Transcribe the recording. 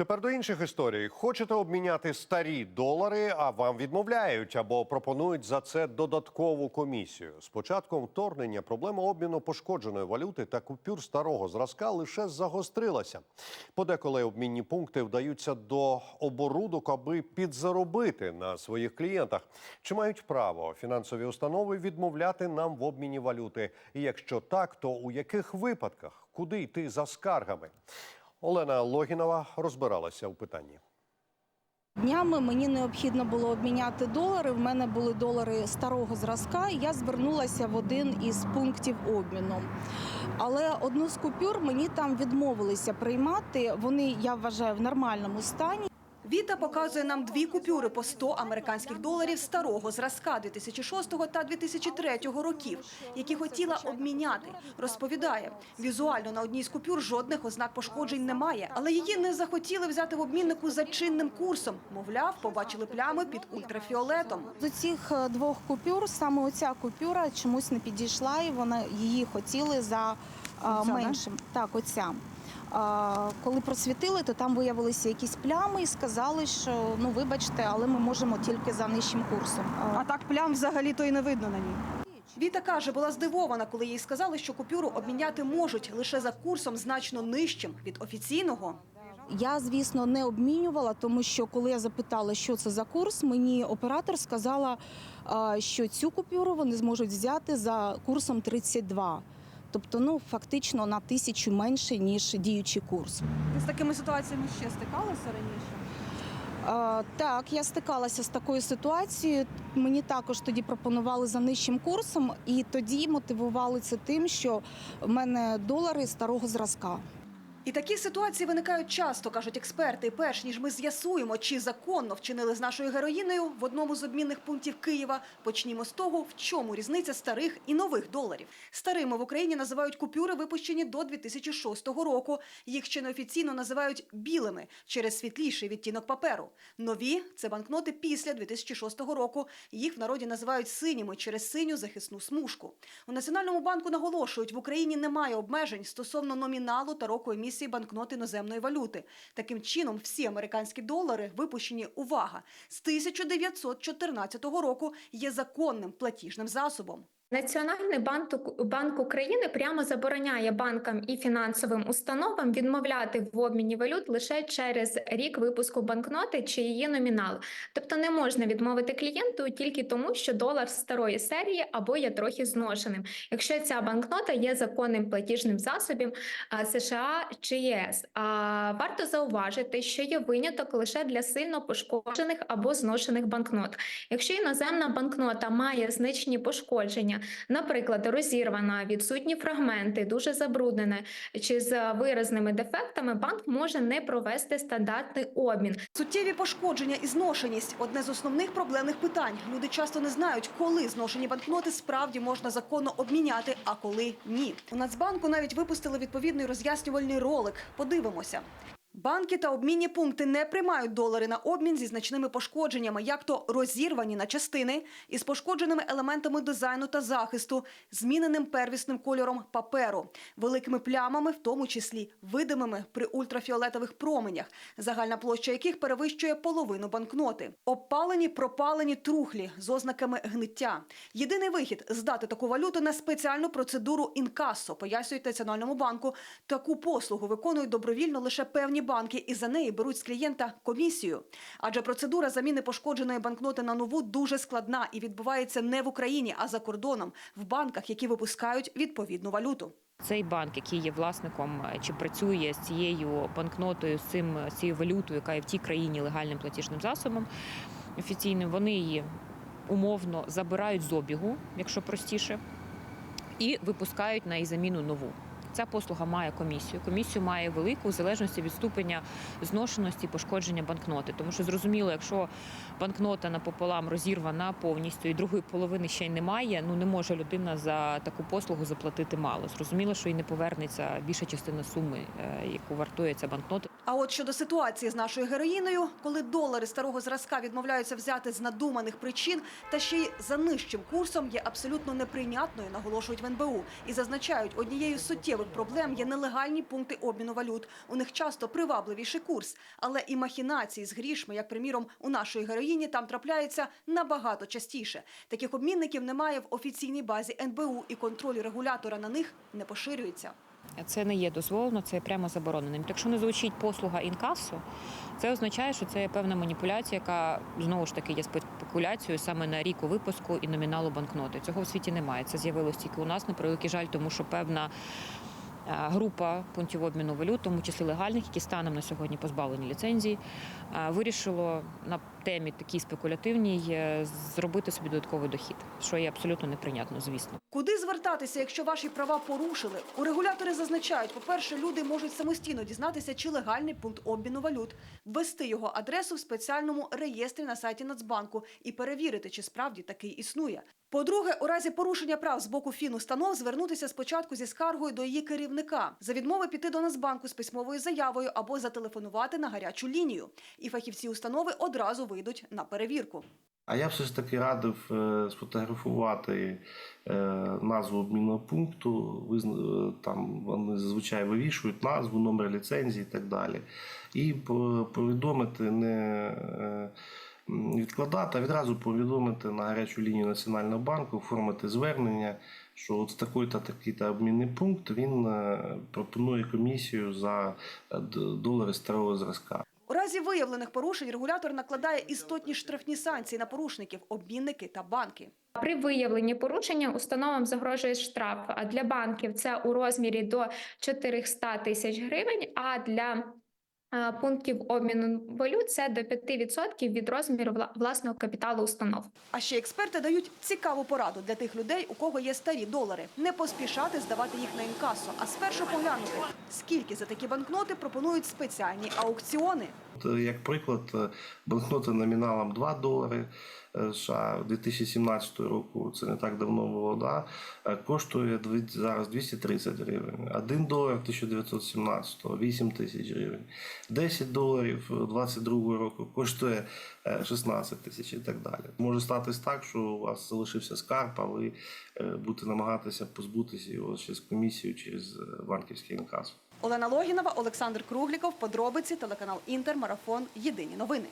Тепер до інших історій. Хочете обміняти старі долари, а вам відмовляють або пропонують за це додаткову комісію. З початком вторгнення проблема обміну пошкодженої валюти та купюр старого зразка лише загострилася. Подеколи обмінні пункти вдаються до оборудок, аби підзаробити на своїх клієнтах. Чи мають право фінансові установи відмовляти нам в обміні валюти? І якщо так, то у яких випадках? Куди йти за скаргами? Олена Логінова розбиралася у питанні. Днями мені необхідно було обміняти долари. В мене були долари старого зразка. і Я звернулася в один із пунктів обміну. Але одну з купюр мені там відмовилися приймати. Вони я вважаю в нормальному стані. Віта показує нам дві купюри по 100 американських доларів старого зразка 2006 та 2003 років, які хотіла обміняти. Розповідає, візуально на одній з купюр жодних ознак пошкоджень немає, але її не захотіли взяти в обміннику за чинним курсом. Мовляв, побачили плями під ультрафіолетом. З цих е, двох купюр саме оця купюра чомусь не підійшла, і вона її хотіли за да? меншим. Так, оця. А, Коли просвітили, то там виявилися якісь плями і сказали, що ну вибачте, але ми можемо тільки за нижчим курсом. А, так плям взагалі то й не видно на ній. Віта каже, була здивована, коли їй сказали, що купюру обміняти можуть лише за курсом значно нижчим від офіційного. Я, звісно, не обмінювала, тому що коли я запитала, що це за курс, мені оператор сказала, що цю купюру вони зможуть взяти за курсом 32. Тобто, ну фактично на тисячу менше ніж діючий курс. З такими ситуаціями ще стикалася раніше? А, Так, я стикалася з такою ситуацією. Мені також тоді пропонували за нижчим курсом, і тоді мотивували це тим, що в мене долари старого зразка. І такі ситуації виникають часто, кажуть експерти. Перш ніж ми з'ясуємо, чи законно вчинили з нашою героїнею в одному з обмінних пунктів Києва, почнімо з того, в чому різниця старих і нових доларів. Старими в Україні називають купюри, випущені до 2006 року. Їх ще неофіційно називають білими через світліший відтінок паперу. Нові це банкноти після 2006 року. Їх в народі називають синіми через синю захисну смужку. У Національному банку наголошують, в Україні немає обмежень стосовно номіналу та року емісії банкнот іноземної валюти. Таким чином, всі американські долари, випущені увага з 1914 року, є законним платіжним засобом. Національний банк, банк України прямо забороняє банкам і фінансовим установам відмовляти в обміні валют лише через рік випуску банкноти чи її номінал. Тобто не можна відмовити клієнту тільки тому, що долар старої серії або є трохи зношеним, якщо ця банкнота є законним платіжним засобом США чи ЄС. А варто зауважити, що є виняток лише для сильно пошкоджених або зношених банкнот. Якщо іноземна банкнота має значні пошкодження, наприклад, розірвана, відсутні фрагменти, дуже забруднена чи з виразними дефектами, банк може не провести стандартний обмін. Суттєві пошкодження і зношеність одне з основних проблемних питань. Люди часто не знають, коли зношені банкноти справді можна законно обміняти, а коли ні. У Нацбанку навіть випустили відповідний роз'яснювальний ролик. Подивимося. Банки та обмінні пункти не приймають долари на обмін зі значними пошкодженнями, як то розірвані на частини із пошкодженими елементами дизайну та захисту, зміненим первісним кольором паперу, великими плямами, в тому числі видимими при ультрафіолетових променях, загальна площа яких перевищує половину банкноти, обпалені, пропалені трухлі з ознаками гниття. Єдиний вихід здати таку валюту на спеціальну процедуру інкассо, пояснюють Національному банку. Таку послугу виконують добровільно лише певні банки, і за неї беруть з клієнта комісію. Адже процедура заміни пошкодженої банкноти на нову дуже складна і відбувається не в Україні, а за кордоном в банках, які випускають відповідну валюту. Цей банк, який є власником е, чи працює з цією банкнотою, з цим з цією валютою, яка є в тій країні легальним платіжним засобом офіційним, вони її умовно забирають з обігу, якщо простіше, і випускають на її заміну нову. Ця послуга має комісію. Комісію має велику в залежності від ступеня зношеності пошкодження банкноти. Тому що зрозуміло, якщо банкнота напополам розірвана повністю і другої половини ще й немає, ну не може людина за таку послугу заплатити мало. Зрозуміло, що і не повернеться більша частина суми, е, яку вартує ця банкнота. А от щодо ситуації з нашою героїною, коли долари старого зразка відмовляються взяти з надуманих причин, та ще й за нижчим курсом є абсолютно неприйнятною, наголошують в НБУ і зазначають однією з суттєвих проблем є нелегальні пункти обміну валют. У них часто привабливіший курс, але і махінації з грішми, як приміром у нашої героїні, там трапляються набагато частіше. Таких обмінників немає в офіційній базі НБУ, і контроль регулятора на них не поширюється. Це не є дозволено, це є прямо забороненим. Якщо не звучить послуга інкасо, це означає, що це є певна маніпуляція, яка знову ж таки є спекуляцією саме на рік випуску і номіналу банкноти. Цього в світі немає. Це з'явилось тільки у нас на превеликий жаль, тому що певна. Е, Група пунктів обміну валют, тому числі легальних, які станом на сьогодні позбавлені ліцензії, е, вирішило на темі такій спекулятивній е, зробити собі додатковий дохід, що є абсолютно неприйнятно, звісно. Куди звертатися, якщо ваші права порушили? У регулятори зазначають, по-перше, люди можуть самостійно дізнатися, чи легальний пункт обміну валют, ввести його адресу в спеціальному реєстрі на сайті Нацбанку і перевірити, чи справді такий існує. По-друге, у разі порушення прав з боку фінустанов звернутися спочатку зі скаргою до її керівника, за відмови піти до Нацбанку з письмовою заявою або зателефонувати на гарячу лінію. І фахівці установи одразу вийдуть на перевірку. А я все ж таки радив е, сфотографувати е, назву обмінного пункту. е, Там вони зазвичай вивішують назву, номер ліцензії і так далі. І повідомити не відкладати, а відразу повідомити на гарячу лінію Національного банку, оформити звернення, що от такий-то такий-то обмінний пункт він пропонує комісію за долари старого зразка. У разі виявлених порушень регулятор накладає істотні штрафні санкції на порушників, обмінники та банки. При виявленні порушення установам загрожує штраф. А для банків це у розмірі до 400 тисяч гривень. А для пунктів обміну валют це до 5% від розміру вла- власного капіталу установ. А ще експерти дають цікаву пораду для тих людей, у кого є старі долари. Не поспішати здавати їх на інкасо, а спершу поглянути, скільки за такі банкноти пропонують спеціальні аукціони. Е, Як приклад, е, банкноти номіналом 2 долари е, США 2017 року, це не так давно було, да, коштує зараз 230 гривень. 1 долар 1917 8 тисяч гривень. 10 доларів 22 року коштує е, 16 тисяч і так далі. Може статись так, що у вас залишився скарб, а ви будете намагатися позбутися його через комісію, через банківський інкас. Олена Логінова, Олександр Кругліков, подробиці, телеканал Інтер, Марафон. Єдині новини.